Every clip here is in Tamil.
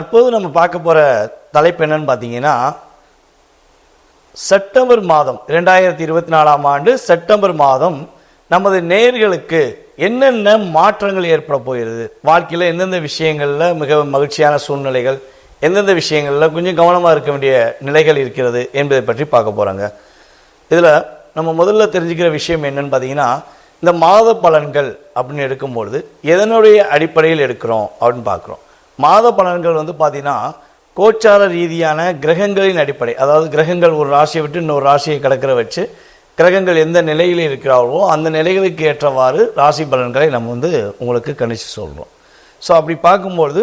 தற்போது நம்ம பார்க்க போகிற தலைப்பு என்னன்னு பார்த்தீங்கன்னா செப்டம்பர் மாதம் இரண்டாயிரத்தி இருபத்தி நாலாம் ஆண்டு செப்டம்பர் மாதம் நமது நேர்களுக்கு என்னென்ன மாற்றங்கள் ஏற்பட போகிறது? வாழ்க்கையில் எந்தெந்த விஷயங்களில் மிக மகிழ்ச்சியான சூழ்நிலைகள் எந்தெந்த விஷயங்களில் கொஞ்சம் கவனமாக இருக்க வேண்டிய நிலைகள் இருக்கிறது என்பதை பற்றி பார்க்க போகிறாங்க இதில் நம்ம முதல்ல தெரிஞ்சுக்கிற விஷயம் என்னன்னு பார்த்தீங்கன்னா இந்த மாத பலன்கள் அப்படின்னு எடுக்கும்பொழுது எதனுடைய அடிப்படையில் எடுக்கிறோம் அப்படின்னு பார்க்குறோம். மாத பலன்கள் வந்து பார்த்தீங்கன்னா கோச்சார ரீதியான கிரகங்களின் அடிப்படை. அதாவது கிரகங்கள் ஒரு ராசியை விட்டு இன்னொரு ராசியை கடக்கிற வச்சு கிரகங்கள் எந்த நிலையில் இருக்கிறார்களோ அந்த நிலைகளுக்கு ஏற்றவாறு ராசி பலன்களை நம்ம வந்து உங்களுக்கு கணிச்சு சொல்கிறோம் ஸோ அப்படி பார்க்கும்பொழுது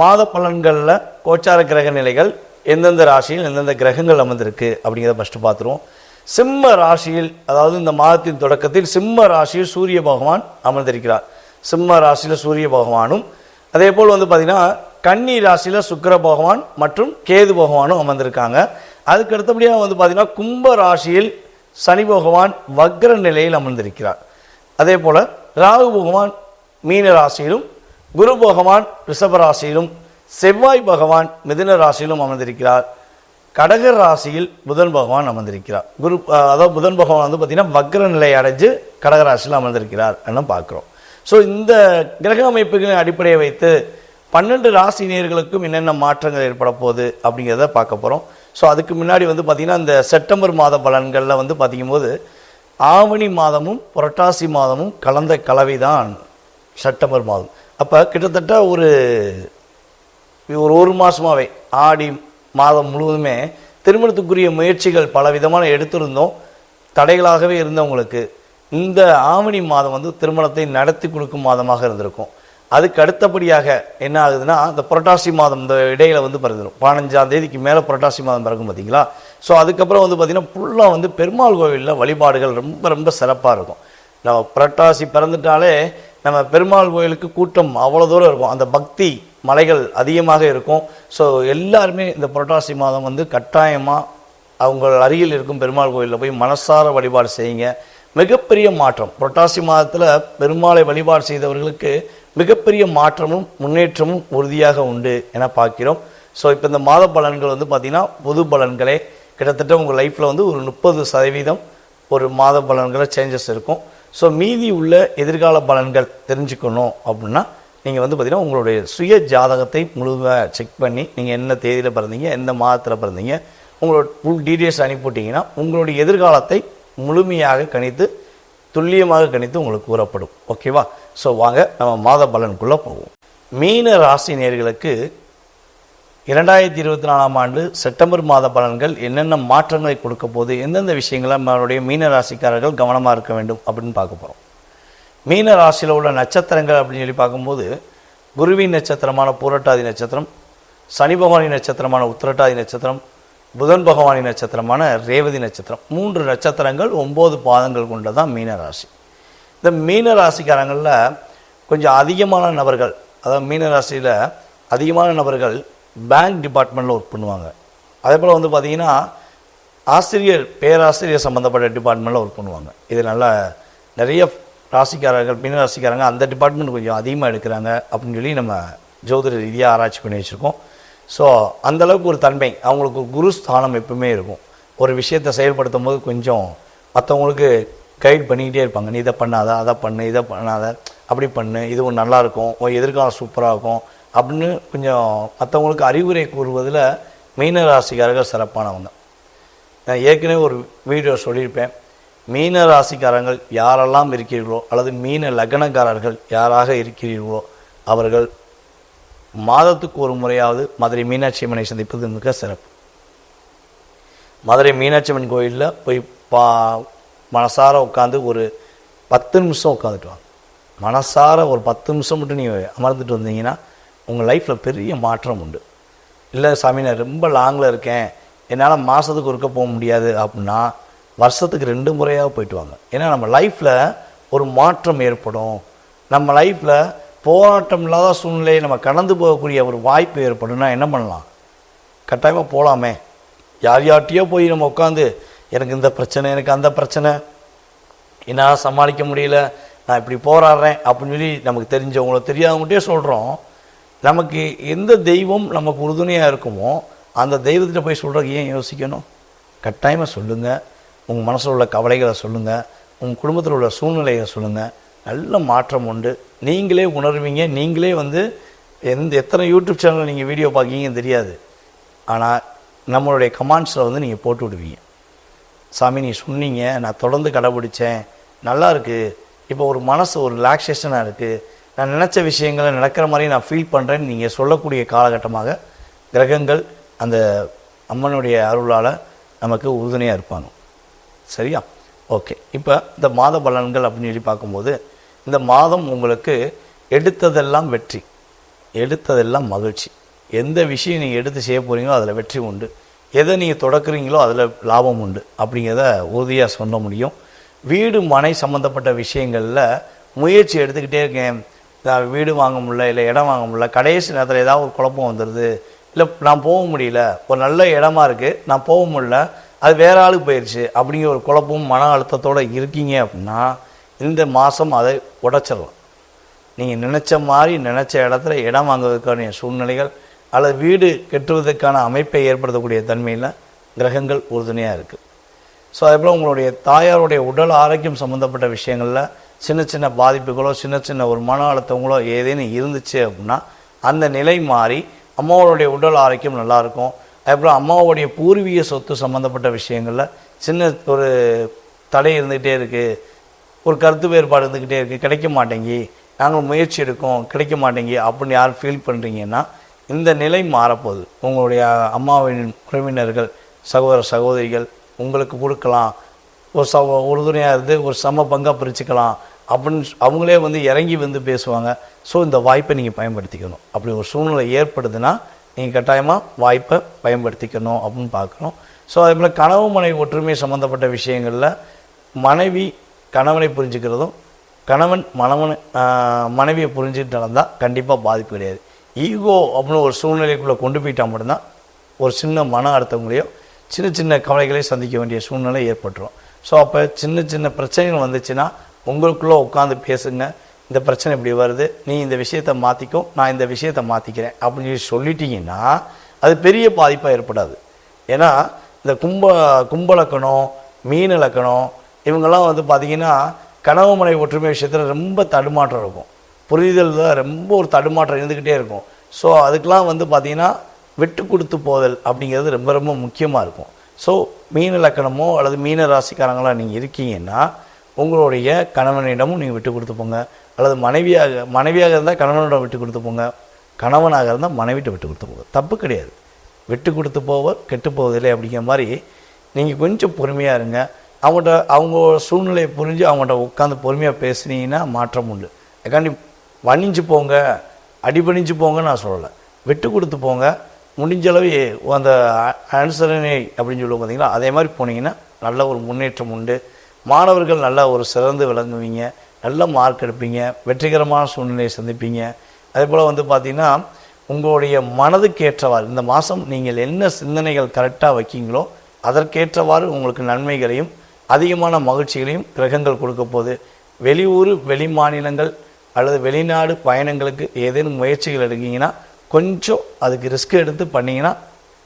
மாத பலன்களில் கோச்சார கிரக நிலைகள் எந்தெந்த ராசியில் எந்தெந்த கிரகங்கள் அமர்ந்திருக்கு அப்படிங்கிறத ஃபஸ்ட்டு பார்த்துருவோம். சிம்ம ராசியில் அதாவது இந்த மாதத்தின் தொடக்கத்தில் சிம்ம ராசியில் சூரிய பகவான் அமர்ந்திருக்கிறார். சிம்ம ராசியில் சூரிய பகவானும் அதே போல் வந்து பார்த்தீங்கன்னா கன்னி ராசியில் சுக்கர பகவான் மற்றும் கேது பகவானும் அமர்ந்திருக்காங்க. அதுக்கு அடுத்தபடியாக வந்து பார்த்தீங்கன்னா கும்ப ராசியில் சனி பகவான் வக்ர நிலையில் அமர்ந்திருக்கிறார். அதே போல் ராகு பகவான் மீன ராசியிலும் குரு பகவான் ரிஷப ராசியிலும் செவ்வாய் பகவான் மிதுன ராசியிலும் அமர்ந்திருக்கிறார். கடக ராசியில் புதன் பகவான் அமர்ந்திருக்கிறார். குரு அதாவது புதன் பகவான் வந்து பார்த்தீங்கன்னா வக்ர நிலை அடைஞ்சு கடகராசியில் அமர்ந்திருக்கிறார் என்ன பார்க்குறோம். ஸோ இந்த கிரக அமைப்புகளின் அடிப்படையை வைத்து பன்னெண்டு ராசி நேர்களுக்கும் என்னென்ன மாற்றங்கள் ஏற்பட போகுது அப்படிங்கிறத பார்க்க போகிறோம் ஸோ அதுக்கு முன்னாடி வந்து பார்த்திங்கன்னா இந்த செப்டம்பர் மாத பலன்களில் வந்து பார்த்திங்கும்போது ஆவணி மாதமும் புரட்டாசி மாதமும் கலந்த கலவை தான் செப்டம்பர் மாதம். அப்போ கிட்டத்தட்ட ஒரு ஒரு ஒரு மாதமாகவே ஆடி மாதம் முழுவதுமே திருமணத்துக்குரிய முயற்சிகள் பல விதமான எடுத்திருந்தோம். தடைகளாகவே இருந்தவங்களுக்கு. இந்த ஆவணி மாதம் வந்து திருமணத்தை நடத்தி கொடுக்கும் மாதமாக இருந்திருக்கும். அதுக்கு அடுத்தபடியாக என்ன ஆகுதுன்னா இந்த புரட்டாசி மாதம் இந்த இடையில வந்து பிறந்துடும் பதினஞ்சாம் தேதிக்கு மேலே புரட்டாசி மாதம் பிறக்கும் பார்த்தீங்களா ஸோ அதுக்கப்புறம் வந்து பார்த்தீங்கன்னா ஃபுல்லாக வந்து பெருமாள் கோவிலில் வழிபாடுகள் ரொம்ப ரொம்ப சிறப்பாக இருக்கும். நம்ம புரட்டாசி பிறந்துட்டாலே நம்ம பெருமாள் கோயிலுக்கு கூட்டம் அவ்வளோ தூரம் இருக்கும். அந்த பக்தி மலைகள் அதிகமாக இருக்கும். ஸோ எல்லாருமே இந்த புரட்டாசி மாதம் வந்து கட்டாயமாக அவங்க அருகில் இருக்கும் பெருமாள் கோயிலில் போய் மனசார வழிபாடு செய்யுங்க. மிகப்பெரிய மாற்றம். புரட்டாசி மாதத்தில் பெருமாளை வழிபாடு செய்தவர்களுக்கு மிகப்பெரிய மாற்றமும் முன்னேற்றமும் உறுதியாக உண்டு என பார்க்கிறோம். ஸோ இப்போ இந்த மாத பலன்கள் வந்து பார்த்திங்கன்னா பொது பலன்களே. கிட்டத்தட்ட உங்கள் லைஃப்பில் வந்து ஒரு முப்பது சதவீதம் ஒரு மாத பலன்களை சேஞ்சஸ் இருக்கும். ஸோ மீதி உள்ள எதிர்கால பலன்கள் தெரிஞ்சுக்கணும் அப்படின்னா நீங்கள் வந்து பார்த்தீங்கன்னா உங்களுடைய சுய ஜாதகத்தை முழுமையாக செக் பண்ணி நீங்கள் என்ன தேதியில் பிறந்தீங்க எந்த மாதத்தில் பிறந்தீங்க உங்களோட ஃபுல் டீட்டெயில்ஸ் அனுப்பிவிட்டீங்கன்னா உங்களுடைய எதிர்காலத்தை முழுமையாக கணித்து துல்லியமாக கணித்து உங்களுக்கு கூறப்படும். ஓகேவா? ஸோ வாங்க நம்ம மாத பலனுக்குள்ளே போவோம். மீன ராசி நேர்களுக்கு இரண்டாயிரத்தி இருபத்தி நாலாம் ஆண்டு செப்டம்பர் மாத பலன்கள் என்னென்ன மாற்றங்களை கொடுக்க போகுது எந்தெந்த விஷயங்களை நம்மளுடைய மீன ராசிக்காரர்கள் கவனமாக இருக்க வேண்டும் அப்படின்னு பார்க்க போகிறோம் மீன ராசியில் உள்ள நட்சத்திரங்கள் அப்படின்னு சொல்லி பார்க்கும்போது குருவின் நட்சத்திரமான பூரட்டாதி நட்சத்திரம் சனி பகவானின் நட்சத்திரமான உத்திரட்டாதி நட்சத்திரம் புதன் பகவானின் நட்சத்திரமான ரேவதி நட்சத்திரம். மூன்று நட்சத்திரங்கள் ஒம்பது பாதங்கள் கொண்டதான் மீனராசி. இந்த மீன ராசிக்காரங்களில் கொஞ்சம் அதிகமான நபர்கள் அதாவது மீன ராசியில் அதிகமான நபர்கள் பேங்க் டிபார்ட்மெண்ட்டில் ஒர்க் பண்ணுவாங்க. அதே போல் வந்து பார்த்திங்கன்னா ஆசிரியர் பேராசிரியர் சம்மந்தப்பட்ட டிபார்ட்மெண்ட்டில் ஒர்க் பண்ணுவாங்க. இது நல்லா நிறைய ராசிக்காரர்கள் மீன ராசிக்காரங்க அந்த டிபார்ட்மெண்ட் கொஞ்சம் அதிகமாக எடுக்கிறாங்க அப்படின்னு சொல்லி நம்ம ஜோதிட ரீதியாக ஆராய்ச்சி பண்ணி வச்சுருக்கோம். ஸோ அந்தளவுக்கு ஒரு தன்மை. அவங்களுக்கு குரு ஸ்தானம் எப்பவுமே இருக்கும். ஒரு விஷயத்தை செயல்படுத்தும் போது கொஞ்சம் மற்றவங்களுக்கு கைட் பண்ணிக்கிட்டே இருப்பாங்க. நீ இதை பண்ணாத அதை பண்ணு இதை பண்ணாத அப்படி பண்ணு இது ஒன்று நல்லாயிருக்கும் உன் எதிர்காலம் சூப்பராக இருக்கும் அப்படின்னு கொஞ்சம் மற்றவங்களுக்கு அறிவுரை கூறுவதில் மீன ராசிக்காரர்கள் சிறப்பானவங்க. நான் ஏற்கனவே ஒரு வீடியோ சொல்லியிருப்பேன். மீன ராசிக்காரங்கள் யாரெல்லாம் இருக்கிறீர்களோ அல்லது மீன லக்னக்காரர்கள் யாராக இருக்கிறீர்களோ அவர்கள் மாதத்துக்கு ஒரு முறையாவது மதுரை மீனாட்சி அம்மனை சந்திப்பது மிக சிறப்பு. மதுரை மீனாட்சி அம்மன் கோயிலில் போய் பா மனசார உட்காந்து ஒரு பத்து நிமிஷம் உட்காந்துட்டு வாங்க. மனசார ஒரு பத்து நிமிஷம் மட்டும் நீங்கள் அமர்ந்துட்டு வந்தீங்கன்னா உங்கள் லைஃப்பில் பெரிய மாற்றம் உண்டு. இல்லை சாமி நான் ரொம்ப லாங்கில் இருக்கேன். என்னால் மாதத்துக்கு ஒருக்க போக முடியாது அப்படின்னா வருஷத்துக்கு ரெண்டு முறையாக போயிட்டு வாங்க. ஏன்னா நம்ம லைஃப்பில் ஒரு மாற்றம் ஏற்படும். நம்ம லைஃப்பில் போராட்டம் இல்லாத சூழ்நிலையை நம்ம கடந்து போகக்கூடிய ஒரு வாய்ப்பு ஏற்படும்னா என்ன பண்ணலாம்? கட்டாயமாக போகலாமே யார் யார்கிட்டயோ போய் நம்ம உட்காந்து எனக்கு இந்த பிரச்சனை எனக்கு அந்த பிரச்சனை என்னால் சமாளிக்க முடியல நான் இப்படி போராடுறேன் அப்படின்னு சொல்லி நமக்கு தெரிஞ்சவங்களோ தெரியாதவங்ககிட்டயே சொல்கிறோம் நமக்கு எந்த தெய்வம் நமக்கு உறுதுணையாக இருக்குமோ அந்த தெய்வத்திட்ட போய் சொல்கிறது ஏன் யோசிக்கணும்? கட்டாயமாக சொல்லுங்கள் உங்கள் மனசில் உள்ள கவலைகளை சொல்லுங்கள் உங்கள் குடும்பத்தில் உள்ள சூழ்நிலைகளை சொல்லுங்கள் நல்ல மாற்றம் உண்டு. நீங்களே உணர்வீங்க நீங்களே வந்து எந்த எத்தனை யூடியூப் சேனலில் நீங்கள் வீடியோ பார்க்கீங்கன்னு தெரியாது. ஆனால் நம்மளுடைய கமாண்ட்ஸில் வந்து நீங்கள் போட்டு விடுவீங்க. சாமி நீ சொன்னீங்க நான் தொடர்ந்து கடைபிடிச்சேன் நல்லா இருக்குது இப்போ ஒரு மனசு ஒரு ரிலாக்ஸேஷனாக இருக்குது நான் நினச்ச விஷயங்களை நடக்கிற மாதிரி நான் ஃபீல் பண்ணுறேன்னு நீங்கள் சொல்லக்கூடிய காலகட்டமாக கிரகங்கள் அந்த அம்மனுடைய அருளால் நமக்கு உறுதுணையாக இருப்பாங்க. சரியா? ஓகே இப்போ இந்த மாத பலன்கள் அப்படின்னு சொல்லி பார்க்கும்போது இந்த மாதம் உங்களுக்கு எடுத்ததெல்லாம் வெற்றி. எடுத்ததெல்லாம் மகிழ்ச்சி. எந்த விஷயம் நீங்கள் எடுத்து செய்ய போகிறீங்களோ அதில் வெற்றி உண்டு. எதை நீங்கள் தொடக்குறீங்களோ அதில் லாபம் உண்டு. அப்படிங்கிறத உறுதியாக சொல்ல முடியும். வீடு மனை சம்மந்தப்பட்ட விஷயங்களில் முயற்சி எடுத்துக்கிட்டே இருக்கேன். வீடு வாங்க முடியல இல்லை இடம் வாங்க முடியல கடைசி நேரத்தில் ஏதாவது ஒரு குழப்பம் வந்துடுது இல்லை நான் போக முடியல. ஒரு நல்ல இடமா இருக்குது நான் போக முடியல. அது வேற ஆளுக்கு போயிடுச்சு அப்படிங்கிற ஒரு குழப்பமும் மன அழுத்தத்தோடு இருக்கீங்க அப்படின்னா இந்த மாதம் அதை உடைச்சிடலாம். நீங்கள் நினச்ச மாதிரி நினச்ச இடத்துல இடம் வாங்குவதற்கான சூழ்நிலைகள் அல்லது வீடு கட்டுவதற்கான அமைப்பை ஏற்படுத்தக்கூடிய தன்மையில் கிரகங்கள் உறுதுணையாக இருக்குது ஸோ அதேபோல் உங்களுடைய தாயாருடைய உடல் ஆரோக்கியம் சம்மந்தப்பட்ட விஷயங்களில் சின்ன சின்ன பாதிப்புகளோ சின்ன சின்ன ஒரு மன அழுத்தங்களோ ஏதேனும் இருந்துச்சு அப்படின்னா அந்த நிலை மாறி அம்மாவோடைய உடல் ஆரோக்கியம் நல்லாயிருக்கும் அதுக்கப்புறம் அம்மாவுடைய பூர்வீக சொத்து சம்மந்தப்பட்ட விஷயங்களில் சின்ன ஒரு தடை இருந்துகிட்டே இருக்குது ஒரு கருத்து வேறுபாடு இருந்துக்கிட்டே இருக்குது கிடைக்க மாட்டேங்கி. நாங்கள் முயற்சி எடுக்கோம். கிடைக்க மாட்டேங்கி அப்படின்னு யார் ஃபீல் பண்ணுறீங்கன்னா இந்த நிலை மாறப்போகுது. உங்களுடைய அம்மாவின் உறவினர்கள் சகோதர சகோதரிகள் உங்களுக்கு கொடுக்கலாம். ஒரு ச உறுதுணையாக இருந்து ஒரு சம பங்காக பிரிச்சுக்கலாம் அப்படின்னு அவங்களே வந்து இறங்கி வந்து பேசுவாங்க. ஸோ இந்த வாய்ப்பை நீங்கள் பயன்படுத்திக்கணும். அப்படி ஒரு சூழ்நிலை ஏற்படுதுன்னா நீங்கள் கட்டாயமாக வாய்ப்பை பயன்படுத்திக்கணும் அப்படின்னு பார்க்குறோம் ஸோ அதே போல் கனவு மனைவி ஒற்றுமை சம்மந்தப்பட்ட விஷயங்களில் மனைவி கணவனை புரிஞ்சுக்கிறதும் கணவன் மணவனை மனைவியை புரிஞ்சுட்டு நடந்தால் கண்டிப்பாக பாதிப்பு கிடையாது. ஈகோ அப்படின்னு ஒரு சூழ்நிலைக்குள்ளே கொண்டு போயிட்டால் மட்டும்தான் ஒரு சின்ன மன அழுத்தங்களையோ சின்ன சின்ன கவலைகளை சந்திக்க வேண்டிய சூழ்நிலை ஏற்பட்டுரும். ஸோ அப்போ சின்ன சின்ன பிரச்சனைகள் வந்துச்சுன்னா உங்களுக்குள்ளே உட்காந்து பேசுங்க. இந்த பிரச்சனை இப்படி வருது நீ இந்த விஷயத்தை மாற்றிக்கும் நான் இந்த விஷயத்தை மாற்றிக்கிறேன் அப்படின்னு சொல்லி சொல்லிட்டீங்கன்னா அது பெரிய பாதிப்பாக ஏற்படாது. ஏன்னா இந்த கும்ப கும்பலக்கணம் மீன் இலக்கணம் இவங்கெல்லாம் வந்து பார்த்தீங்கன்னா கனவு மனை ஒற்றுமை விஷயத்தில் ரொம்ப தடுமாற்றம் இருக்கும். புரிதல் தான் ரொம்ப ஒரு தடுமாற்றம் இருந்துக்கிட்டே இருக்கும். ஸோ அதுக்கெலாம் வந்து பார்த்திங்கன்னா விட்டு கொடுத்து போதல் அப்படிங்கிறது ரொம்ப ரொம்ப முக்கியமாக இருக்கும். ஸோ மீன லக்கணமோ அல்லது மீன ராசிக்காரங்களாக நீங்கள் இருக்கீங்கன்னா உங்களுடைய கணவனிடமும் நீங்கள் விட்டு கொடுத்து போங்க. அல்லது மனைவியாக மனைவியாக இருந்தால் கணவனிடம் விட்டு கொடுத்து போங்க. கணவனாக இருந்தால் மனைவிட்ட விட்டு கொடுத்து போங்க. தப்பு கிடையாது. விட்டு கொடுத்து போவர் கெட்டு போவதில்லை அப்படிங்கிற மாதிரி நீங்கள் கொஞ்சம் பொறுமையாக இருங்க. அவங்கள்ட்ட அவங்க சூழ்நிலையை புரிஞ்சு அவங்கள்ட்ட உட்காந்து பொறுமையாக பேசுனீங்கன்னா மாற்றம் உண்டு. அதுக்காண்டி வணிஞ்சு போங்க அடிபணிஞ்சு போங்கன்னு நான் சொல்லலை. விட்டு கொடுத்து போங்க முடிஞ்ச அளவு அந்த அனுசரணை அப்படின்னு சொல்லுவோம் பார்த்தீங்களா அதே மாதிரி போனீங்கன்னா நல்ல ஒரு முன்னேற்றம் உண்டு. மாணவர்கள் நல்லா ஒரு சிறந்து விளங்குவீங்க நல்ல மார்க் எடுப்பீங்க வெற்றிகரமான சூழ்நிலையை சந்திப்பீங்க. அதே போல் வந்து பார்த்திங்கன்னா உங்களுடைய மனதுக்கு ஏற்றவாறு இந்த மாதம் நீங்கள் என்ன சிந்தனைகள் கரெக்டாக வைக்கீங்களோ அதற்கேற்றவாறு உங்களுக்கு நன்மைகளையும் அதிகமான மகிழ்ச்சிகளையும் கிரகங்கள் கொடுக்க போகுது. வெளியூர் வெளி மாநிலங்கள் அல்லது வெளிநாடு பயணங்களுக்கு ஏதேனும் முயற்சிகள் எடுக்கீங்கன்னா கொஞ்சம் அதுக்கு ரிஸ்க் எடுத்து பண்ணிங்கன்னா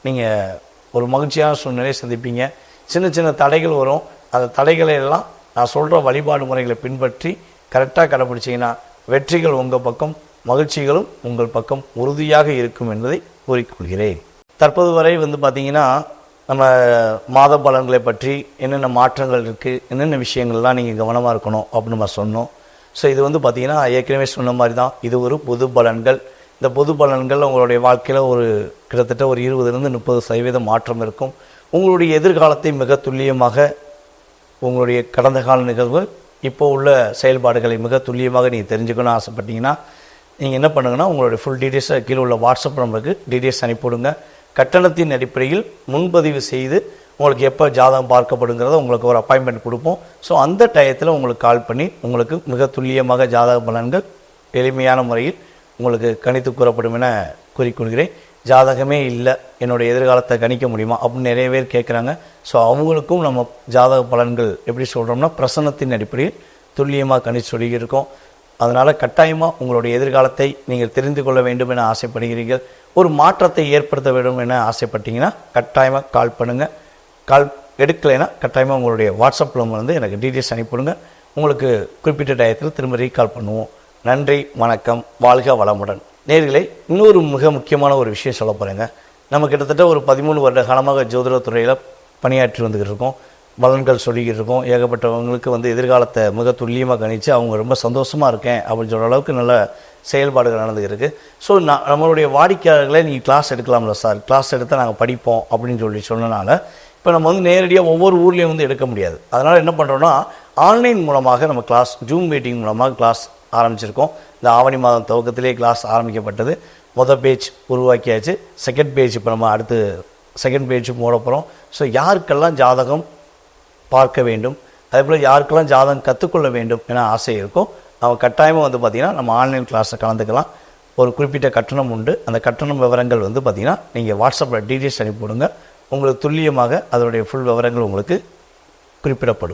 நீங்கள் ஒரு மகிழ்ச்சியான சூழ்நிலையை சந்திப்பீங்க. சின்ன சின்ன தடைகள் வரும். அந்த தடைகளை எல்லாம் நான் சொல்கிற வழிபாடு முறைகளை பின்பற்றி கரெக்டாக கடைப்பிடிச்சீங்கன்னா வெற்றிகள் உங்கள் பக்கம் மகிழ்ச்சிகளும் உங்கள் பக்கம் உறுதியாக இருக்கும் என்பதை கூறிக்கொள்கிறேன். தற்போது வரை வந்து பார்த்தீங்கன்னா நம்ம மாத பலன்களை பற்றி என்னென்ன மாற்றங்கள் இருக்குது என்னென்ன விஷயங்கள்லாம் நீங்கள் கவனமாக இருக்கணும் அப்படின்னு நம்ம சொன்னோம். ஸோ இது வந்து பார்த்திங்கன்னா ஏற்கனவே சொன்ன மாதிரி தான் இது ஒரு பொது பலன்கள். இந்த பொது பலன்கள் உங்களுடைய வாழ்க்கையில் ஒரு கிட்டத்தட்ட ஒரு இருபதுலேருந்து முப்பது சதவீதம் மாற்றம் இருக்கும். உங்களுடைய எதிர்காலத்தை மிக துல்லியமாக உங்களுடைய கடந்த கால நிகழ்வு இப்போ உள்ள செயல்பாடுகளை மிக துல்லியமாக நீங்கள் தெரிஞ்சுக்கணும்னு ஆசைப்பட்டீங்கன்னா நீங்கள் என்ன பண்ணுங்கன்னா உங்களுடைய ஃபுல் டீட்டெயில்ஸை கீழே உள்ள வாட்ஸ்அப் நம்பருக்கு டீட்டெயில்ஸ் அனுப்பிவிடுங்க. கட்டணத்தின் அடிப்படையில் முன்பதிவு செய்து உங்களுக்கு எப்போ ஜாதகம் பார்க்கப்படுங்கிறத உங்களுக்கு ஒரு அப்பாயின்மெண்ட் கொடுப்போம். ஸோ அந்த டயத்தில் உங்களுக்கு கால் பண்ணி உங்களுக்கு மிக துல்லியமாக ஜாதக பலன்கள் எளிமையான முறையில் உங்களுக்கு கணித்து கூறப்படும் என கூறிக்கொள்கிறேன் ஜாதகமே இல்லை. என்னுடைய எதிர்காலத்தை கணிக்க முடியுமா? அப்படின்னு நிறைய பேர் கேட்குறாங்க ஸோ அவங்களுக்கும் நம்ம ஜாதக பலன்கள் எப்படி சொல்கிறோம்னா பிரசன்னத்தின் அடிப்படையில் துல்லியமாக கணிச்சு சொல்லியிருக்கோம். அதனால் கட்டாயமாக உங்களுடைய எதிர்காலத்தை நீங்கள் தெரிந்து கொள்ள வேண்டும் என ஆசைப்படுகிறீர்கள். ஒரு மாற்றத்தை ஏற்படுத்த வேண்டும் என ஆசைப்பட்டீங்கன்னா கட்டாயமாக கால் பண்ணுங்கள் கால் எடுக்கலைன்னா கட்டாயமாக உங்களுடைய வாட்ஸ்அப்பில் வந்து எனக்கு டீட்டெயில்ஸ் அனுப்பிவிடுங்க. உங்களுக்கு குறிப்பிட்ட டயத்தில் திரும்ப ரீகால் பண்ணுவோம். நன்றி வணக்கம் வாழ்க வளமுடன். நேர்களை இன்னொரு மிக முக்கியமான ஒரு விஷயம் சொல்ல போகிறேங்க நம்ம கிட்டத்தட்ட ஒரு பதிமூணு வருட காலமாக ஜோதிடத்துறையில் பணியாற்றி வந்துக்கிட்டு இருக்கோம். பலன்கள் சொல்லிக்கிட்டு இருக்கோம் ஏகப்பட்டவங்களுக்கு வந்து எதிர்காலத்தை மிக துல்லியமாக கணித்து அவங்க ரொம்ப சந்தோஷமாக இருக்கேன் அப்படின்னு சொல்கிற அளவுக்கு நல்ல செயல்பாடுகள் நடந்துக்கிட்டு இருக்குது ஸோ நான் நம்மளுடைய வாடிக்கையாளர்களே நீங்கள் கிளாஸ் எடுக்கலாம்ல சார் கிளாஸ் எடுத்தால் நாங்கள் படிப்போம் அப்படின்னு சொல்லி சொன்னனால இப்போ நம்ம வந்து நேரடியாக ஒவ்வொரு ஊர்லேயும் வந்து எடுக்க முடியாது. அதனால் என்ன பண்ணுறோன்னா ஆன்லைன் மூலமாக நம்ம கிளாஸ் ஜூம் மீட்டிங் மூலமாக கிளாஸ் ஆரம்பிச்சிருக்கோம். இந்த ஆவணி மாதம் துவக்கத்திலே கிளாஸ் ஆரம்பிக்கப்பட்டது. மொதல் பேஜ் உருவாக்கியாச்சு. செகண்ட் பேஜ் இப்போ நம்ம அடுத்து செகண்ட் பேஜ் போட போகிறோம் ஸோ யாருக்கெல்லாம் ஜாதகம் பார்க்க வேண்டும். அதே போல் யாருக்கெல்லாம் ஜாதகம் கற்றுக்கொள்ள வேண்டும் என ஆசை இருக்கும் அவங்க கட்டாயமாக வந்து பார்த்திங்கன்னா நம்ம ஆன்லைன் கிளாஸில் கலந்துக்கலாம். ஒரு குறிப்பிட்ட கட்டணம் உண்டு. அந்த கட்டணம் விவரங்கள் வந்து பார்த்திங்கன்னா நீங்கள் வாட்ஸ்அப்பில் டீட்டெயில்ஸ் அனுப்பிவிடுங்க உங்களுக்கு துல்லியமாக அதனுடைய ஃபுல் விவரங்கள் உங்களுக்கு குறிப்பிடப்படும்.